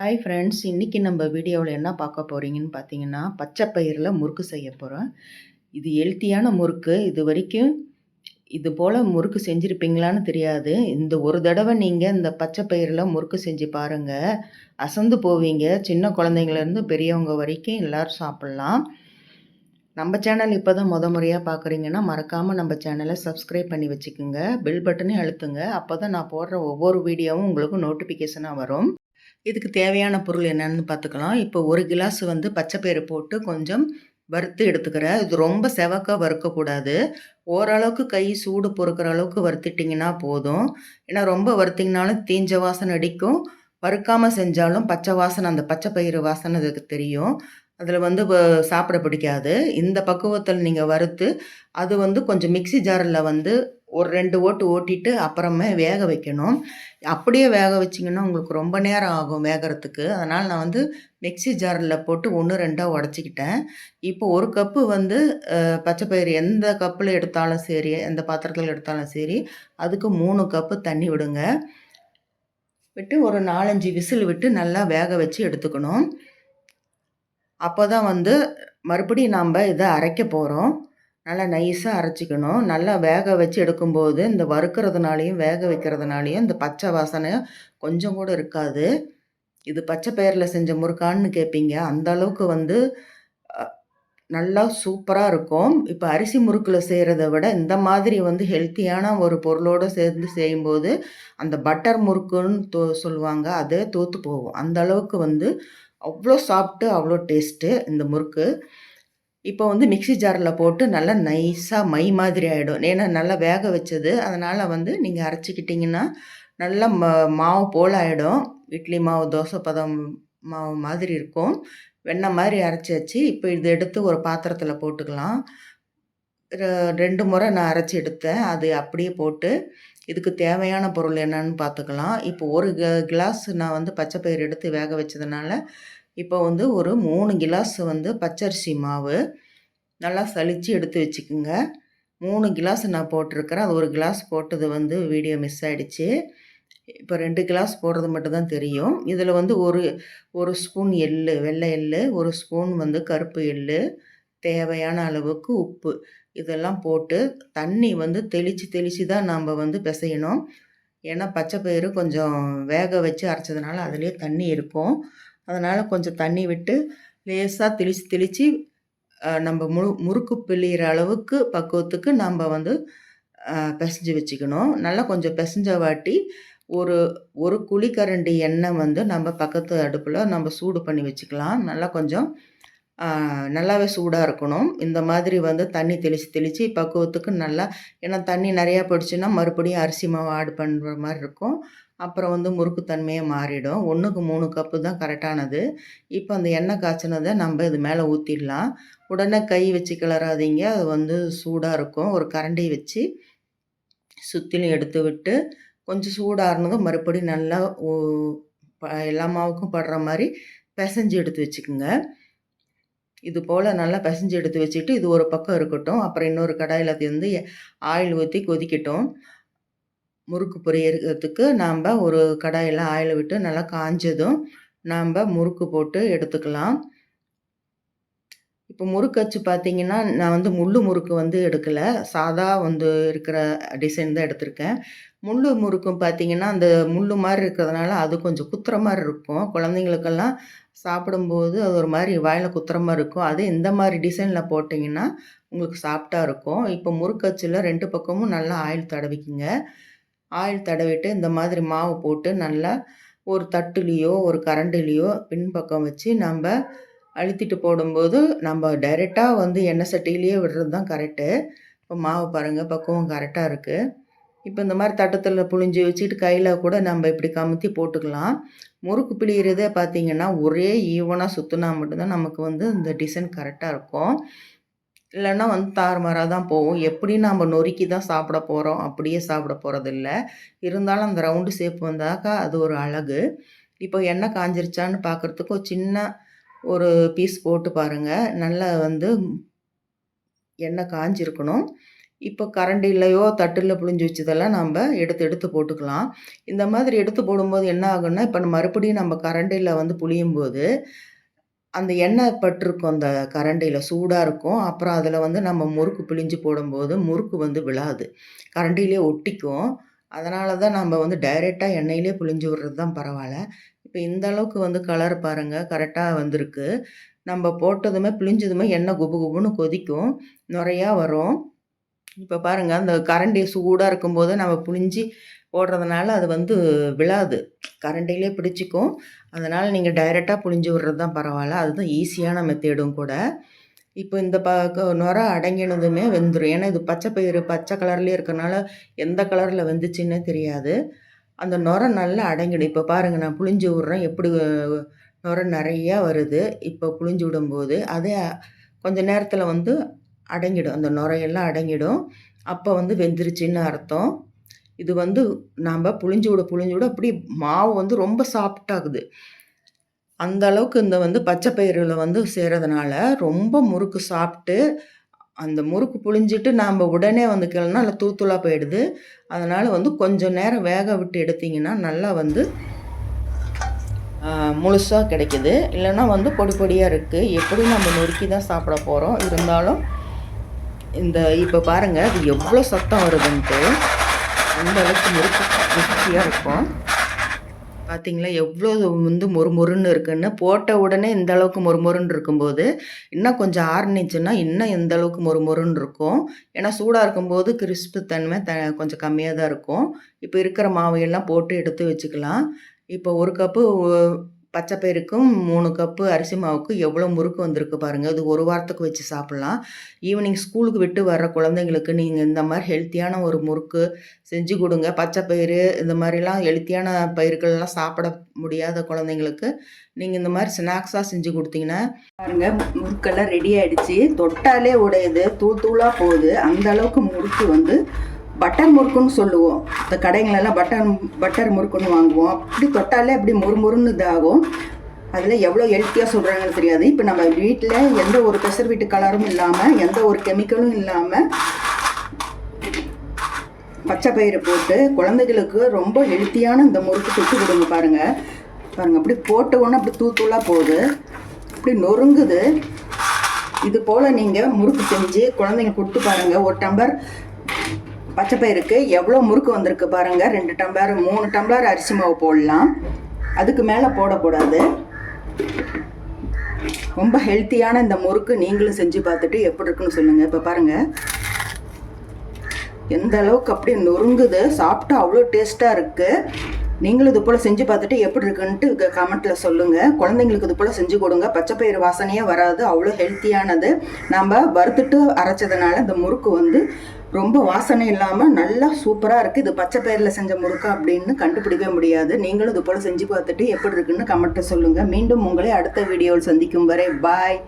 Hi friends இன்றைக்கி நம்ம வீடியோவில் என்ன பார்க்க போகிறீங்கன்னு பார்த்தீங்கன்னா பச்சை பயிரில் முறுக்கு செய்ய போகிறோம் இது ஹெல்த்தியான முறுக்கு. இது வரைக்கும் இது போல் முறுக்கு செஞ்சுருப்பீங்களான்னு தெரியாது. இந்த ஒரு தடவை நீங்கள் இந்த பச்சை பயிரில் முறுக்கு செஞ்சு பாருங்கள் அசந்து போவீங்க. சின்ன குழந்தைங்கலேருந்து பெரியவங்க வரைக்கும் எல்லோரும் சாப்பிட்லாம். நம்ம சேனல் இப்போ தான் முத முறையாக பார்க்குறீங்கன்னா மறக்காமல் நம்ம சேனலை சப்ஸ்கிரைப் பண்ணி வச்சுக்கோங்க. பெல் பட்டனையும் அழுத்துங்க. அப்போ தான் நான் போடுற ஒவ்வொரு வீடியோவும் உங்களுக்கு நோட்டிஃபிகேஷனாக வரும். இதுக்கு தேவையான பொருள் என்னென்னு பார்த்துக்கலாம். இப்போ ஒரு கிளாஸ் வந்து பச்சைப்பயிறு போட்டு கொஞ்சம் வறுத்து எடுத்துக்கிறேன். இது ரொம்ப செவக்காக வறுக்கக்கூடாது. ஓரளவுக்கு கை சூடு பொறுக்கிற அளவுக்கு வறுத்துட்டிங்கன்னா போதும். ஏன்னா ரொம்ப வறுத்திங்கனாலும் தீஞ்ச வாசனை அடிக்கும். வறுக்காமல் செஞ்சாலும் பச்சை வாசனை அந்த பச்சை பயிறு வாசனை அதுக்கு தெரியும். அதில் வந்து சாப்பிட பிடிக்காது. இந்த பக்குவத்தில் நீங்கள் வறுத்து அது வந்து கொஞ்சம் மிக்சி ஜாரில் வந்து ஒரு ரெண்டு ஓட்டு ஓட்டிட்டு அப்புறமே வேக வைக்கணும். அப்படியே வேக வச்சிங்கன்னா உங்களுக்கு ரொம்ப நேரம் ஆகும் வேகிறதுக்கு. அதனால் நான் வந்து மிக்சி ஜாரில் போட்டு ஒன்று ரெண்டாக உடச்சிக்கிட்டேன். இப்போ ஒரு கப்பு வந்து பச்சைப்பயிறு எந்த கப்பில் எடுத்தாலும் சரி எந்த பாத்திரத்தில் எடுத்தாலும் சரி அதுக்கு மூணு கப்பு தண்ணி விடுங்க. விட்டு ஒரு நாலஞ்சு விசில் விட்டு நல்லா வேக வச்சு எடுத்துக்கணும். அப்போ தான் வந்து மறுபடியும் நாம் இதை அரைக்க போகிறோம் நல்லா நைஸாக அரைச்சிக்கணும். நல்லா வேக வச்சு எடுக்கும்போது இந்த வறுக்கிறதுனாலையும் வேக வைக்கிறதுனாலையும் இந்த பச்சை வாசனை கொஞ்சம் கூட இருக்காது. இது பச்சை பயிரில் செஞ்ச முறுக்கான்னு கேட்பீங்க அந்த அளவுக்கு வந்து நல்லா சூப்பராக இருக்கும். இப்போ அரிசி முறுக்கில் செய்கிறத விட இந்த மாதிரி வந்து ஹெல்த்தியான ஒரு பொருளோடு சேர்ந்து செய்யும்போது அந்த பட்டர் முறுக்குன்னு தோ சொல்லுவாங்க அதே தோற்று போகும். அந்த அளவுக்கு வந்து அவ்வளோ சாப்பிட்டு அவ்வளோ டேஸ்ட்டு இந்த முறுக்கு. இப்போ வந்து மிக்சி ஜாரில் போட்டு நல்லா நைஸாக மை மாதிரி ஆகிடும் ஏன்னா நல்லா வேக வச்சது. அதனால் வந்து நீங்கள் அரைச்சிக்கிட்டிங்கன்னா நல்லா ம மாவு போல் ஆகிடும் இட்லி மாவு தோசை பதம் மாவு மாதிரி இருக்கும். வெண்ணெய் மாதிரி அரைச்சி வச்சு இப்போ இது எடுத்து ஒரு பாத்திரத்தில் போட்டுக்கலாம். ரெண்டு முறை நான் அரைச்சி எடுத்தேன். அது அப்படியே போட்டு இதுக்கு தேவையான பொருள் என்னன்னு பார்த்துக்கலாம். இப்போ ஒரு க கிளாஸ் நான் வந்து பச்சை பயிர் எடுத்து வேக வச்சதுனால இப்போ வந்து ஒரு மூணு கிளாஸ் வந்து பச்சரிசி மாவு நல்லா சளிச்சு எடுத்து வச்சுக்கோங்க. மூணு கிளாஸ் நான் போட்டிருக்கிறேன். அது ஒரு கிளாஸ் போட்டது வந்து வீடியோ மிஸ் ஆகிடுச்சு இப்போ ரெண்டு கிளாஸ் போடுறது மட்டும்தான் தெரியும். இதில் வந்து ஒரு ஒரு ஸ்பூன் எள் வெள்ளை எள் ஒரு ஸ்பூன் வந்து கருப்பு எள் தேவையான அளவுக்கு உப்பு. இதெல்லாம் போட்டு தண்ணி வந்து தெளித்து தெளித்து தான் நாம் வந்து பிசையணும். ஏன்னா பச்சை பயிறு கொஞ்சம் வேக வச்சு அரைச்சதுனால அதுலேயே தண்ணி இருக்கும். அதனால் கொஞ்சம் தண்ணி விட்டு லேசாக தெளித்து தெளித்து நம்ம முழு முறுக்கு பிழிகிற அளவுக்கு பக்குவத்துக்கு நம்ம வந்து பிசைஞ்சு வச்சுக்கணும். நல்லா கொஞ்சம் பிசைஞ்ச வாட்டி ஒரு ஒரு குழிக்கரண்டி எண்ணெய் வந்து நம்ம பக்கத்து அடுப்பில் நம்ம சூடு பண்ணி வச்சுக்கலாம். நல்லா கொஞ்சம் நல்லாவே சூடாக இருக்கணும். இந்த மாதிரி வந்து தண்ணி தெளித்து தெளித்து பக்குவத்துக்கு நல்லா ஏன்னா தண்ணி நிறையா போயிடுச்சுன்னா மறுபடியும் அரிசி மாவு ஆட் பண்ணுற மாதிரி இருக்கும். அப்புறம் வந்து முறுக்குத்தன்மையே மாறிடும். ஒன்றுக்கு மூணு கப்பு தான் கரெக்டானது இப்போ அந்த எண்ணெய் காய்ச்சினதை நம்ம இது மேலே ஊற்றிடலாம் உடனே கை வச்சு கிளறாதீங்க. அது வந்து சூடாக இருக்கும். ஒரு கரண்டி வச்சு சுற்றிலும் எடுத்து விட்டு கொஞ்சம் சூடாகினதும் மறுபடியும் நல்லா எல்லா மாவுக்கும் படுற மாதிரி பிசைஞ்சு எடுத்து வச்சுக்கோங்க. இது போல் நல்லா பிசைஞ்சு எடுத்து வச்சுட்டு இது ஒரு பக்கம் இருக்கட்டும். அப்புறம் இன்னொரு கடாயில் வந்து ஆயில் ஊற்றி கொதிக்கட்டும். முறுக்கு பொரியறதுக்கு நாம் ஒரு கடாயில் ஆயில் விட்டு நல்லா காஞ்சதும் நாம் முறுக்கு போட்டு எடுத்துக்கலாம். இப்போ முறுக்கு வச்சு பார்த்தீங்கன்னா நான் வந்து முள்ளு முறுக்கு வந்து எடுக்கலை. சாதா வந்து இருக்கிற டிசைன் தான் எடுத்திருக்கேன். முள் முறுக்கும் பார்த்தீங்கன்னா அந்த முள்ளு மாதிரி இருக்கிறதுனால அது கொஞ்சம் குத்துற மாதிரி இருக்கும். குழந்தைங்களுக்கெல்லாம் சாப்பிடும்போது அது ஒரு மாதிரி வாயில் குத்துற மாதிரி இருக்கும். அது இந்த மாதிரி டிசைனில் போட்டிங்கன்னா உங்களுக்கு சாஃப்டாக இருக்கும். இப்போ முறுக்கச்சில் ரெண்டு பக்கமும் நல்லா ஆயில் தடவிக்குங்க. ஆயில் தடவிட்டு இந்த மாதிரி மாவு போட்டு நல்லா ஒரு தட்டுலேயோ ஒரு கரண்டிலேயோ பின்பக்கம் வச்சு நம்ம அழுத்திட்டு போடும்போது நம்ம டைரெக்டாக வந்து எண்ணெய் சட்டியிலேயே விடுறது தான் கரெக்டு இப்போ மாவு பாருங்கள் பக்குவம் கரெக்டாக இருக்குது இப்போ இந்த மாதிரி தட்டத்தில் புழிஞ்சு வச்சுட்டு கையில் கூட நம்ம இப்படி கமுத்தி போட்டுக்கலாம். முறுக்கு பிழிகிறதே பார்த்திங்கன்னா ஒரே ஈவனாக சுற்றினா மட்டும்தான் நமக்கு வந்து இந்த டிசைன் கரெக்டாக இருக்கும். இல்லைன்னா வந்து தாறுமாறாக தான் போகும். எப்படி நம்ம நொறுக்கி தான் சாப்பிட போகிறோம் அப்படியே சாப்பிட போகிறதில்ல இருந்தாலும் அந்த ரவுண்டு ஷேப் வந்தாக்கா அது ஒரு அழகு. இப்போ எண்ணெய் காஞ்சிருச்சான்னு பார்க்குறதுக்கு ஒரு சின்ன ஒரு பீஸ் போட்டு பாருங்கள் நல்லா வந்து எண்ணெய் காஞ்சிருக்கணும். இப்போ கரண்டிலையோ, தட்டில் புழிஞ்சு வச்சதெல்லாம் நம்ம எடுத்து எடுத்து போட்டுக்கலாம். இந்த மாதிரி எடுத்து போடும்போது என்ன ஆகும்னா, இப்போ மறுபடியும் நம்ம கரண்டியில் வந்து புழியும்போது, அந்த எண்ணெய் பட்டிருக்கும் அந்த கரண்டியில் சூடாக இருக்கும். அப்புறம் அதில் வந்து நம்ம முறுக்கு பிழிஞ்சு போடும்போது, முறுக்கு வந்து விழாது. கரண்டிலே ஒட்டிக்கும். அதனால தான் நம்ம வந்து டைரெக்டாக எண்ணெயிலே புழிஞ்சு விடுறது தான் பரவாயில்ல இப்போ இந்த அளவுக்கு வந்து கலர் பாருங்கள் கரெக்டாக வந்திருக்கு. நம்ம போட்டதுமே பிழிஞ்சதுமே எண்ணெய் குபு குபுன்னு கொதிக்கும். நிறையா வரும். இப்போ பாருங்கள் அந்த கரண்டி சூடாக இருக்கும்போது நம்ம புழிஞ்சு போடுறதுனால அது வந்து விழாது. கரண்டிலே பிடிச்சிக்கும் அதனால் நீங்கள் டைரெக்டாக புழிஞ்சு விடுறது தான் பரவாயில்ல அதுதான் ஈஸியான மெத்தேடும் கூட. இப்போ இந்த ப க அடங்கினதுமே வெந்துடும் ஏன்னா இது பச்சை பயிறு பச்சை கலர்லேயே இருக்கனால, எந்த கலரில் வெந்துச்சுன்னே தெரியாது. அந்த நுர நல்லா அடங்கிடும். இப்போ பாருங்கள் நான் புழிஞ்சு விடுறேன். எப்படி நுர நிறையா வருது. இப்போ புழிஞ்சு விடும்போது, அதே கொஞ்சம் நேரத்தில் வந்து அடங்கிடும். அந்த நுரையெல்லாம் அடங்கிடும். அப்போ வந்து வெந்துருச்சின்னு அர்த்தம். இது வந்து நாம் புழிஞ்சு விட புழிஞ்சு விட அப்படியே மாவு வந்து ரொம்ப சாஃப்டாகுது அந்த அளவுக்கு இந்த வந்து பச்சை பயிர்களை வந்து செய்கிறதுனால ரொம்ப முறுக்கு சாப்பிட்டு, அந்த முறுக்கு புழிஞ்சிட்டு நாம் உடனே வந்து கிளறுனா அதில தூத்துளாக போயிடுது. அதனால் வந்து கொஞ்சம் நேரம் வேக விட்டு எடுத்தீங்கன்னா, நல்லா வந்து முழுசாக கிடைக்கிது கிடைக்குது. வந்து பொடி பொடியாக இருக்குது எப்படியும் நம்ம நொறுக்கி தான் சாப்பிட போகிறோம் இருந்தாலும், இந்த இப்போ பாருங்கள் அது எவ்வளோ சத்தம் வருதுன்ட்டு. அந்தளவுக்கு முறுக்கு இருக்கும். பார்த்தீங்களா, எவ்வளோ வந்து மொறு மொறுன்னு இருக்குன்னு. போட்ட உடனே இந்த அளவுக்கு மொறு மொறுன்னு இருக்கும்போது, இன்னும் கொஞ்சம் ஆறுனுச்சுன்னா, இன்னும் எந்த அளவுக்கு மொறு மொறுன்னு இருக்கும். ஏன்னா சூடாக இருக்கும்போது கிறிஸ்பு தன்மை த கொஞ்சம் கம்மியாக தான் இருக்கும். இப்போ இருக்கிற மாவையெல்லாம் போட்டு எடுத்து வச்சுக்கலாம். இப்போ ஒரு கப்பு பச்சை பயிறுக்கும் 3 கப்பு அரிசி மாவுக்கு எவ்வளோ முறுக்கு வந்திருக்கு பாருங்கள் அது ஒரு வாரத்துக்கு வச்சு சாப்பிட்லாம் ஈவினிங் ஸ்கூலுக்கு விட்டு வர்ற குழந்தைங்களுக்கு நீங்கள் இந்த மாதிரி ஹெல்த்தியான ஒரு முறுக்கு செஞ்சு கொடுங்க பச்சை பயிறு இந்த மாதிரிலாம் ஹெல்த்தியான பயிர்கள்லாம் சாப்பிட முடியாத குழந்தைங்களுக்கு, நீங்கள் இந்த மாதிரி ஸ்நாக்ஸாக செஞ்சு கொடுத்தீங்கன்னா பாருங்கள் முறுக்கெல்லாம் ரெடி ஆகிடுச்சி தொட்டாலே உடையுது. தூள் தூளாக போகுது. அந்த அளவுக்கு முறுக்கு வந்து பட்டர் முறுக்குன்னு சொல்லுவோம். இந்த கடைங்களெல்லாம் பட்டர் பட்டர் முறுக்குன்னு வாங்குவோம். அப்படி தொட்டாலே அப்படி முறுமுறுன்னு இதாகும். அதில் எவ்வளோ ஹெல்த்தியாக சொல்கிறாங்கன்னு தெரியாது. இப்போ நம்ம வீட்டில் எந்த ஒரு ப்ரிசர்வேட்டிவ் கலரும் இல்லாமல் எந்த ஒரு கெமிக்கலும் இல்லாமல் பச்சை பயிறு போட்டு குழந்தைகளுக்கு ரொம்ப ஹெல்த்தியான இந்த முறுக்கு சுட்டு கொடுங்க பாருங்கள் பாருங்கள் அப்படி போட்ட உடனே அப்படி தூத்தூளாக போகுது. அப்படி நொறுங்குது. இது போல் நீங்கள் முறுக்கு செஞ்சு குழந்தைங்க கொடுத்து பாருங்கள் ஒரு டம்பர் பச்சை பயிருக்கு எவ்வளோ முறுக்கு வந்திருக்கு பாருங்கள் ரெண்டு டம்ளர் மூணு டம்ளர் அரிசி மாவு போடலாம். அதுக்கு மேலே போடக்கூடாது. ரொம்ப ஹெல்த்தியான இந்த முறுக்கு நீங்களும் செஞ்சு பார்த்துட்டு எப்படி இருக்குன்னு சொல்லுங்கள் இப்போ பாருங்கள் எந்த அளவுக்கு அப்படியே நொறுங்குது. சாப்பிட்டா அவ்வளோ டேஸ்ட்டாக இருக்குது நீங்களும் இது போல செஞ்சு பார்த்துட்டு எப்படி இருக்குன்ட்டு க கமெண்ட்ல சொல்லுங்க. குழந்தைங்களுக்கு இது போல செஞ்சு கொடுங்க. பச்சை பயிறு வாசனையே வராது. அவ்வளோ ஹெல்த்தியானது. நம்ப வறுத்துட்டு அரைச்சதுனால இந்த முறுக்கு வந்து ரொம்ப வாசனை இல்லாமல் நல்லா சூப்பராக இருக்குது இது பச்சை பயிரில் செஞ்ச முறுக்கா அப்படின்னு கண்டுபிடிக்க முடியாது. நீங்களும் இது போல செஞ்சு பார்த்துட்டு எப்படி இருக்குன்னு கமெண்ட்டை சொல்லுங்க. மீண்டும் உங்களை அடுத்த வீடியோவில் சந்திக்கும் வரை பாய்.